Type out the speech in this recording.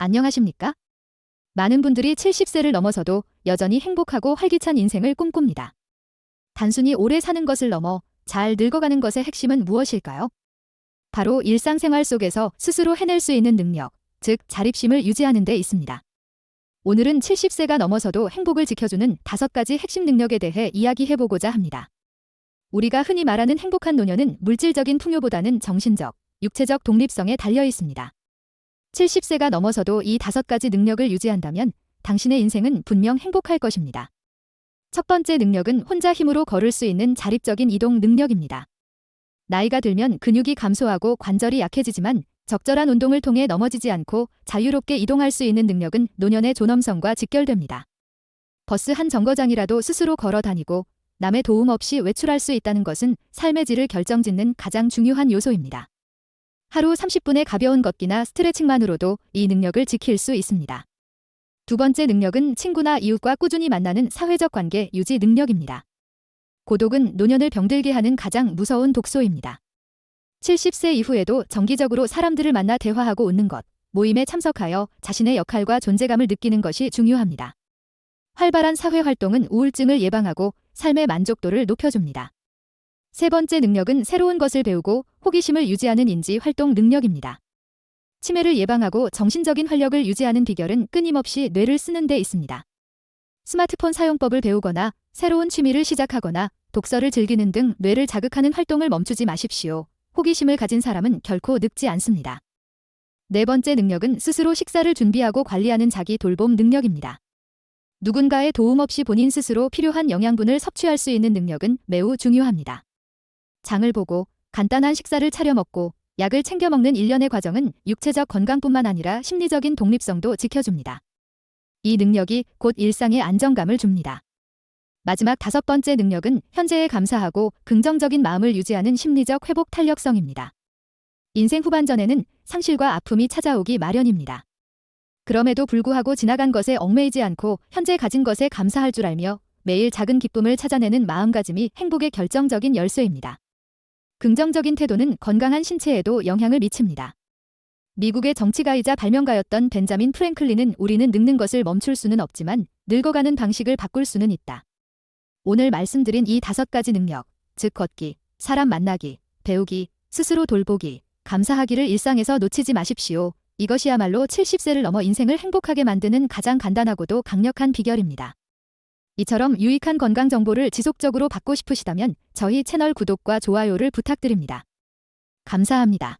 안녕하십니까? 많은 분들이 70세를 넘어서도 여전히 행복하고 활기찬 인생을 꿈꿉니다. 단순히 오래 사는 것을 넘어 잘 늙어가는 것의 핵심은 무엇일까요? 바로 일상생활 속에서 스스로 해낼 수 있는 능력, 즉 자립심을 유지하는 데 있습니다. 오늘은 70세가 넘어서도 행복을 지켜주는 다섯 가지 핵심 능력에 대해 이야기해보고자 합니다. 우리가 흔히 말하는 행복한 노년은 물질적인 풍요보다는 정신적, 육체적 독립성에 달려 있습니다. 70세가 넘어서도 이 다섯 가지 능력을 유지한다면 당신의 인생은 분명 행복할 것입니다. 첫 번째 능력은 혼자 힘으로 걸을 수 있는 자립적인 이동 능력입니다. 나이가 들면 근육이 감소하고 관절이 약해지지만 적절한 운동을 통해 넘어지지 않고 자유롭게 이동할 수 있는 능력은 노년의 존엄성과 직결됩니다. 버스 한 정거장이라도 스스로 걸어 다니고 남의 도움 없이 외출할 수 있다는 것은 삶의 질을 결정짓는 가장 중요한 요소입니다. 하루 30분의 가벼운 걷기나 스트레칭만으로도 이 능력을 지킬 수 있습니다. 두 번째 능력은 친구나 이웃과 꾸준히 만나는 사회적 관계 유지 능력입니다. 고독은 노년을 병들게 하는 가장 무서운 독소입니다. 70세 이후에도 정기적으로 사람들을 만나 대화하고 웃는 것, 모임에 참석하여 자신의 역할과 존재감을 느끼는 것이 중요합니다. 활발한 사회 활동은 우울증을 예방하고 삶의 만족도를 높여줍니다. 세 번째 능력은 새로운 것을 배우고 호기심을 유지하는 인지 활동 능력입니다. 치매를 예방하고 정신적인 활력을 유지하는 비결은 끊임없이 뇌를 쓰는 데 있습니다. 스마트폰 사용법을 배우거나 새로운 취미를 시작하거나 독서를 즐기는 등 뇌를 자극하는 활동을 멈추지 마십시오. 호기심을 가진 사람은 결코 늙지 않습니다. 네 번째 능력은 스스로 식사를 준비하고 관리하는 자기 돌봄 능력입니다. 누군가의 도움 없이 본인 스스로 필요한 영양분을 섭취할 수 있는 능력은 매우 중요합니다. 장을 보고 간단한 식사를 차려 먹고 약을 챙겨 먹는 일련의 과정은 육체적 건강뿐만 아니라 심리적인 독립성도 지켜줍니다. 이 능력이 곧 일상의 안정감을 줍니다. 마지막 다섯 번째 능력은 현재에 감사하고 긍정적인 마음을 유지하는 심리적 회복 탄력성입니다. 인생 후반전에는 상실과 아픔이 찾아오기 마련입니다. 그럼에도 불구하고 지나간 것에 얽매이지 않고 현재 가진 것에 감사할 줄 알며 매일 작은 기쁨을 찾아내는 마음가짐이 행복의 결정적인 열쇠입니다. 긍정적인 태도는 건강한 신체에도 영향을 미칩니다. 미국의 정치가이자 발명가였던 벤자민 프랭클린은 우리는 늙는 것을 멈출 수는 없지만 늙어가는 방식을 바꿀 수는 있다. 오늘 말씀드린 이 다섯 가지 능력, 즉 걷기, 사람 만나기, 배우기, 스스로 돌보기, 감사하기를 일상에서 놓치지 마십시오. 이것이야말로 70세를 넘어 인생을 행복하게 만드는 가장 간단하고도 강력한 비결입니다. 이처럼 유익한 건강 정보를 지속적으로 받고 싶으시다면 저희 채널 구독과 좋아요를 부탁드립니다. 감사합니다.